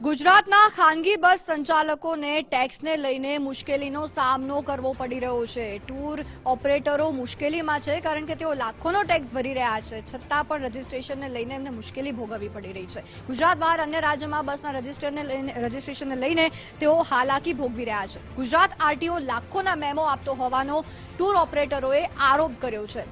ગુજરાતના ખાનગી બસ સંચાલકોને ટેક્સને લઈને મુશ્કેલીનો સામનો કરવો પડી રહ્યો છે. ટૂર ઓપરેટરો મુશ્કેલીમાં છે કારણ કે તેઓ લાખોનો ટેક્સ ભરી રહ્યા છે. છતાં પણ રજીસ્ટ્રેશનને લઈને એમને મુશ્કેલી ભોગવવી પડી રહી છે. ગુજરાત બહાર અન્ય રાજ્યમાં બસના રજીસ્ટરને લઈને રજીસ્ટ્રેશનને લઈને તેઓ હાલાકી ભોગવી રહ્યા છે. ગુજરાત આરટીઓ લાખોના મેમો આપતો હોવાનો ટૂર ઓપરેટરોએ આરોપ કર્યો છે.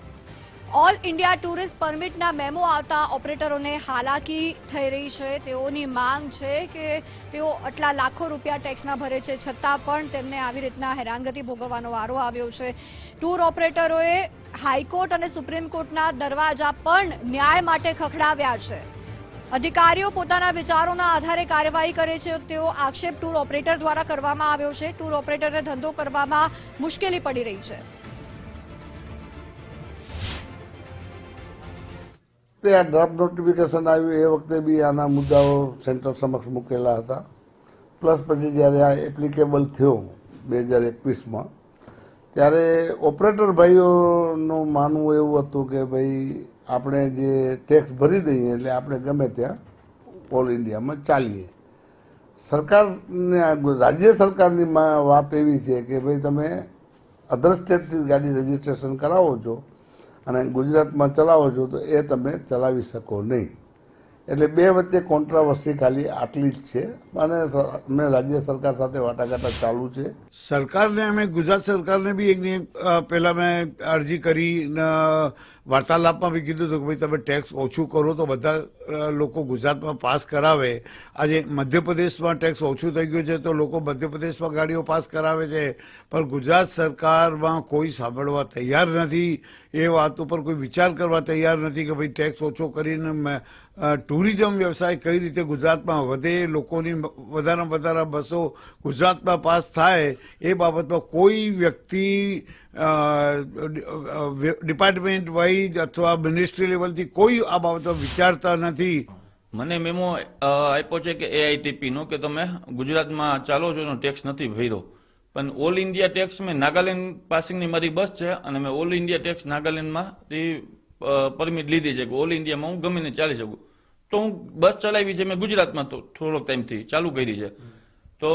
ઓલ ઇન્ડિયા ટુરિસ્ટ પરમિટના મેમો આવતા ઓપરેટરોને હાલાકી થઈ રહી છે. તેઓની માંગ છે કે તેઓ આટલા લાખો રૂપિયા ટેક્સના ભરે છે, છતાં પણ તેમને આવી રીતના હેરાનગતિ ભોગવવાનો વારો આવ્યો છે. ટૂર ઓપરેટરોએ હાઈકોર્ટ અને સુપ્રીમ કોર્ટના દરવાજા પણ ન્યાય માટે ખખડાવ્યા છે. અધિકારીઓ પોતાના વિચારોના આધારે કાર્યવાહી કરે છે. તેવો આક્ષેપ ટૂર ઓપરેટર દ્વારા કરવામાં આવ્યો છે. ટૂર ઓપરેટરને ધંધો કરવામાં મુશ્કેલી પડી રહી છે. તે આ ડ્રાફ્ટ નોટિફિકેશન આવ્યું, એ વખતે બી આના મુદ્દાઓ સેન્ટર સમક્ષ મૂકેલા હતા. પ્લસ પછી જ્યારે આ એપ્લિકેબલ થયો બે હજાર એકવીસમાં, ત્યારે ઓપરેટર ભાઈઓનું માનવું એવું હતું કે ભાઈ, આપણે જે ટેક્સ ભરી દઈએ એટલે આપણે ગમે ત્યાં ઓલ ઇન્ડિયામાં ચાલીએ. સરકારને રાજ્ય સરકારની વાત એવી છે કે ભાઈ તમે અધર સ્ટેટથી ગાડી રજીસ્ટ્રેશન કરાવો છો અને ગુજરાતમાં ચલાવો છો તો એ તમે ચલાવી શકો નહીં. એટલે બે વચ્ચે કોન્ટ્રાવર્સી ખાલી આટલી જ છે. અને અમે રાજ્ય સરકાર સાથે વાટાઘાટા ચાલુ છે. સરકારને, અમે ગુજરાત સરકારને બી એક પહેલાં મેં અરજી કરી વાર્તાલાપમાં બી કીધું હતું કે ભાઈ તમે ટેક્સ ઓછું કરો તો બધા લોકો ગુજરાતમાં પાસ કરાવે. આજે મધ્યપ્રદેશમાં ટેક્સ ઓછું થઈ ગયું છે તો લોકો મધ્યપ્રદેશમાં ગાડીઓ પાસ કરાવે છે. પણ ગુજરાત સરકારમાં કોઈ સાંભળવા તૈયાર નથી. એ વાત ઉપર કોઈ વિચાર કરવા તૈયાર નથી કે ભાઈ ટેક્સ ઓછો કરીને ટુરિઝમ વ્યવસાય કઈ રીતે ગુજરાતમાં વધે, લોકોની વધારામાં વધારે બસો ગુજરાતમાં પાસ થાય. એ બાબતમાં કોઈ વ્યક્તિ ડિપાર્ટમેન્ટ વાઇઝ અથવા મિનિસ્ટ્રી લેવલથી કોઈ આ બાબતો વિચારતા નથી? મને મેમો આપ્યો છે કે એઆઈટીપીનો કે તમે ગુજરાતમાં ચાલો છો એનો ટેક્સ નથી ભર્યો. પણ ઓલ ઇન્ડિયા ટેક્સ મેં નાગાલેન્ડ પાસિંગની મારી બસ છે અને મેં ઓલ ઇન્ડિયા ટેક્સ નાગાલેન્ડમાંથી પરમિટ લીધી છે કે ઓલ ઇન્ડિયામાં હું ગમે ને ચાલી શકું. તો હું બસ ચલાવી છે, મેં ગુજરાતમાં તો થોડોક ટાઈમથી ચાલુ કરી છે. તો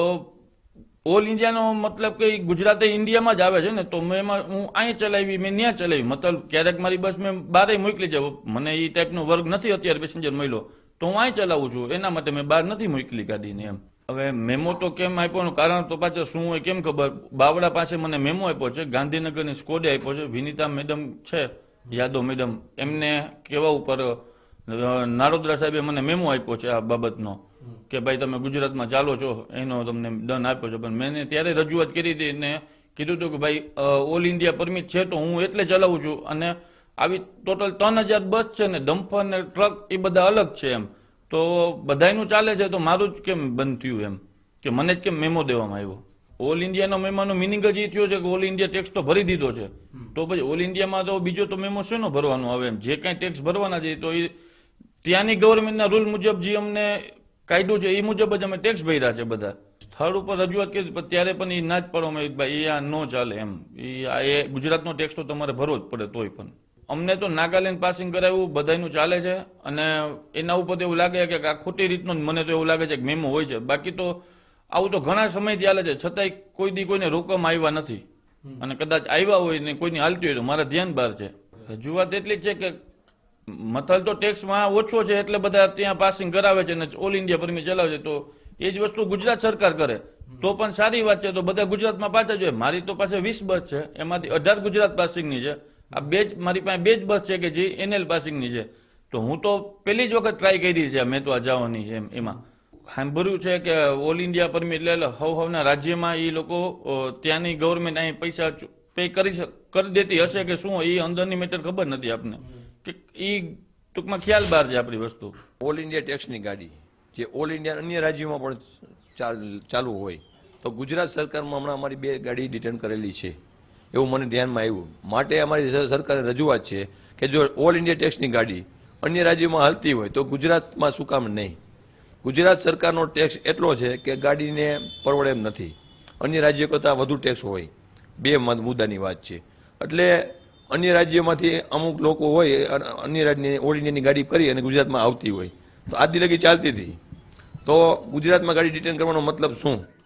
ઓલ ઇન્ડિયાનો મતલબ કે ગુજરાતે ઇન્ડિયામાં જ આવે છે ને, તો મેં હું અહીં ચલાવી, મેં ત્યાં ચલાવી મતલબ ક્યારેક મારી બસ મેં બારે મોકલી છે. મને એ ટાઈપનો વર્ગ નથી અત્યારે પેસેન્જર મળ્યો. તો હું અહીં ચલાવું છું. એના માટે મેં બહાર નથી મોકલી ગાડીને એમ. હવે મેમો તો કેમ આપ્યો કારણ તો પાછળ શું હોય કેમ ખબર? બાવડા પાસે મને મેમો આપ્યો છે, ગાંધીનગરની સ્કોડે આપ્યો છે. વિનીતા મેડમ છે, યાદવ મેડમ. એમને કહેવા ઉપર નારોદરા સાહેબે મને મેમો આપ્યો છે આ બાબતનો કે ભાઈ તમે ગુજરાતમાં ચાલો છો એનો તમને દંડ આપ્યો છે. પણ મેં ત્યારે રજૂઆત કરી હતી ને કીધું હતું કે ભાઈ ઓલ ઇન્ડિયા પરમિટ છે તો હું એટલે ચલાવું છું. અને આવી ટોટલ ત્રણ હજાર બસ છે ને ડમ્પર ને ટ્રક એ બધા અલગ છે એમ. તો બધાયનું ચાલે છે તો મારું જ કેમ બંધ થયું એમ? કે મને જ કેમ મેમો દેવામાં આવ્યો? ઓલ ઇન્ડિયાનો મેમાનો મિનિંગ જ એ થયો છે કે ઓલ ઇન્ડિયા ટેક્સ તો ભરી દીધો છે. તો પછી ઓલ ઇન્ડિયામાં તો બીજો તો મેમો શેનો ભરવાનો આવે એમ? જે કાંઈ ટેક્સ ભરવાના છે તો એ ત્યાંની ગવર્મેન્ટના રૂલ મુજબ જે અમને કાયદો છે એ મુજબ જ અમે ટેક્સ ભર્યા છે બધા. સ્થળ ઉપર રજૂઆત કરી ત્યારે પણ એ ના જ પાડવામાં ભાઈ એ આ ન ચાલે એમ. એ આ એ ગુજરાતનો ટેક્સ તો તમારે ભરવો જ પડે તોય પણ. અમને તો નાગાલેન્ડ પાસિંગ કરાવ્યું બધાયનું ચાલે છે અને એના ઉપર તો એવું લાગે કે આ ખોટી રીતનો મને તો એવું લાગે છે કે મેમો હોય છે. બાકી તો આવું તો ઘણા સમયથી ચાલે છે છતાંય કોઈ દી કોઈને રોકવામાં આવ્યા નથી. અને કદાચ આવ્યા હોય ને કોઈની હાલતી હોય તો મારા ધ્યાન બહાર છે. રજૂઆત એટલી જ છે કે મથલ તો ટેક્સમાં ઓછો છે એટલે બધા ત્યાં પાસિંગ કરાવે છે ને ઓલ ઇન્ડિયા પરમિટ ચલાવે છે. તો એ જ વસ્તુ ગુજરાત સરકાર કરે. તો પણ સારી વાત છે. તો બધા ગુજરાતમાં પાછા જોઈએ. મારી તો પાસે વીસ બસ છે. એમાંથી અઢાર ગુજરાત પાસિંગની છે. આ બે જ, મારી પાસે બે જ બસ છે કે જે એનએલ પાસિંગની છે. તો હું તો પહેલી જ વખત ટ્રાય કરી છે. મેં તો આ જવાની એમ, એમાં. સાંભળ્યું છે કે ઓલ ઇન્ડિયા પરમિટ એટલે હવ હવના રાજ્યમાં એ લોકો ત્યાંની ગવર્મેન્ટ અહીં પૈસા પે કરી કરી દેતી હશે કે શું? એ અંદરની મેટર ખબર નથી આપને. કે એ ટૂંકમાં ખ્યાલ બહાર છે આપણી વસ્તુ. ઓલ ઇન્ડિયા ટેક્સની ગાડી, જે ઓલ ઇન્ડિયા અન્ય રાજ્યોમાં પણ ચાલ- હોય. તો ગુજરાત સરકારમાં હમણાં અમારી બે ગાડી રિટર્ન કરેલી છે. એવું મને ધ્યાનમાં આવ્યું. માટે અમારી સરકારે રજૂઆત છે કે જો ઓલ ઇન્ડિયા ટેક્સની ગાડી અન્ય રાજ્યોમાં હાલતી હોય તો ગુજરાતમાં શું કામ નહીં. ગુજરાત સરકારનો ટેક્સ એટલો છે કે ગાડીને પરવડે એમ નથી. અન્ય રાજ્યો કરતાં વધુ ટેક્સ હોય. બે મત- મુદ્દાની વાત છે. એટલે અન્ય રાજ્યોમાંથી અમુક લોકો હોય અન્ય રાજ્યની ઓલ ઇન્ડિયાની ગાડી કરી અને ગુજરાતમાં આવતી હોય. તો આજ દી લગી ચાલતી હતી. તો ગુજરાતમાં ગાડી ડિટેન કરવાનો મતલબ શું?